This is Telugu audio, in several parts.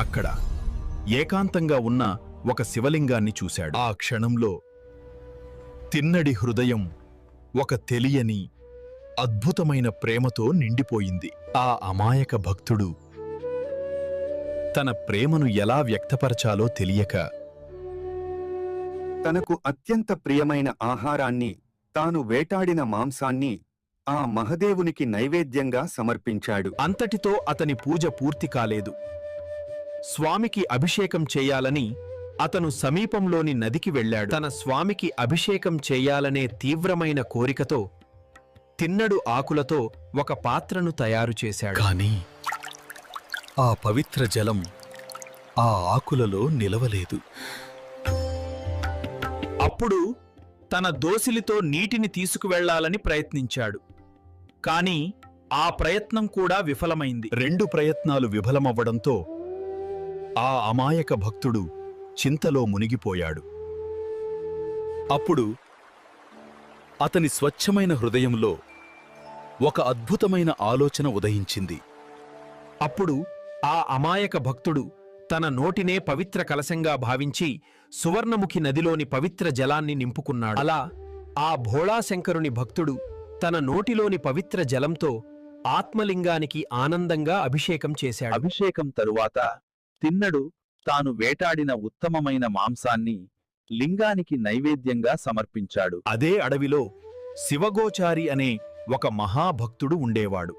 అక్కడ ఏకాంతంగా ఉన్న ఒక శివలింగాన్ని చూశాడు. ఆ క్షణంలో తిన్నడి హృదయం ఒక తెలియని అద్భుతమైన ప్రేమతో నిండిపోయింది. ఆ అమాయక భక్తుడు తన ప్రేమను ఎలా వ్యక్తపరచాలో తెలియక తనకు అత్యంత ప్రియమైన ఆహారాన్ని తాను వేటాడిన మాంసాన్ని ఆ మహదేవునికి నైవేద్యంగా సమర్పించాడు. అంతటితో అతని పూజ పూర్తి కాలేదు. స్వామికి అభిషేకం చేయాలని అతను సమీపంలోని నదికి వెళ్ళాడు. తన స్వామికి అభిషేకం చేయాలనే తీవ్రమైన కోరికతో తిన్నడు ఆకులతో ఒక పాత్రను తయారు చేశాడు. కాని ఆ పవిత్ర జలం ఆ ఆకులలో నిలవలేదు. అప్పుడు తన దోసిలితో నీటిని తీసుకువెళ్ళాలని ప్రయత్నించాడు. కాని ఆ ప్రయత్నం కూడా విఫలమైంది. రెండు ప్రయత్నాలు విఫలమవ్వడంతో ఆ అమాయక భక్తుడు చింతలో మునిగిపోయాడు. అప్పుడు అతని స్వచ్ఛమైన హృదయంలో ఒక అద్భుతమైన ఆలోచన ఉదయించింది. అప్పుడు ఆ అమాయక భక్తుడు తన నోటినే పవిత్ర కలశంగా భావించి సువర్ణముఖి నదిలోని పవిత్ర జలాన్ని నింపుకున్నాడు. అలా ఆ భోళాశంకరుని భక్తుడు తన నోటిలోని పవిత్ర జలంతో ఆత్మలింగానికి ఆనందంగా అభిషేకం చేశాడు. అభిషేకం తరువాత తిన్నడు తాను వేటాడిన ఉత్తమమైన మాంసాన్ని లింగానికి నైవేద్యంగా సమర్పించాడు. అదే అడవిలో శివగోచారి అనే ఒక మహాభక్తుడు ఉండేవాడు.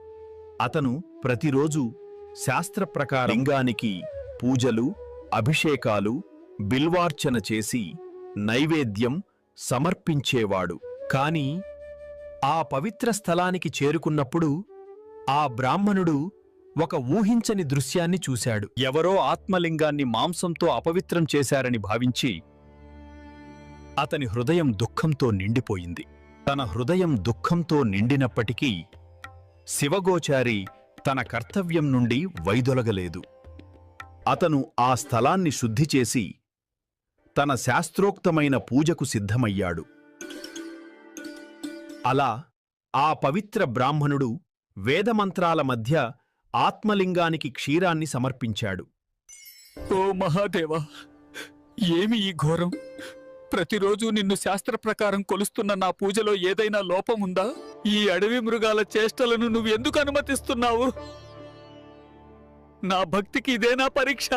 అతను ప్రతిరోజు శాస్త్రప్రకారం లింగానికి పూజలు అభిషేకాలు బిల్వార్చన చేసి నైవేద్యం సమర్పించేవాడు. కాని ఆ పవిత్ర స్థలానికి చేరుకున్నప్పుడు ఆ బ్రాహ్మణుడు ఒక ఊహించని దృశ్యాన్ని చూశాడు. ఎవరో ఆత్మలింగాన్ని మాంసంతో అపవిత్రం చేశారని భావించి అతని హృదయం దుఃఖంతో నిండిపోయింది. తన హృదయం దుఃఖంతో నిండినప్పటికీ శివగోచారి తన కర్తవ్యం నుండి వైదొలగలేదు. అతను ఆ స్థలాన్ని శుద్ధి చేసి తన శాస్త్రోక్తమైన పూజకు సిద్ధమయ్యాడు. అలా ఆ పవిత్ర బ్రాహ్మణుడు వేదమంత్రాల మధ్య ఆత్మలింగానికి క్షీరాన్ని సమర్పించాడు. ఓ మహాదేవా ఏమి ఈ ఘోరం? ప్రతిరోజు నిన్ను శాస్త్ర ప్రకారం కొలుస్తున్న నా పూజలో ఏదైనా లోపం ఉందా? ఈ అడవి మృగాల చేష్టలను నువ్వు ఎందుకు అనుమతిస్తున్నావు? నా భక్తికి ఇదేనా పరీక్ష.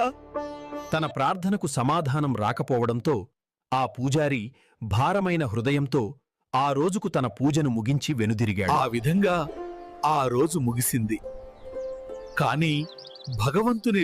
తన ప్రార్థనకు సమాధానం రాకపోవడంతో ఆ పూజారి భారమైన హృదయంతో ఆ రోజుకు తన పూజను ముగించి వెనుదిరిగాడు. ఆ విధంగా ఆ రోజు ముగిసింది. కానీ భగవంతుని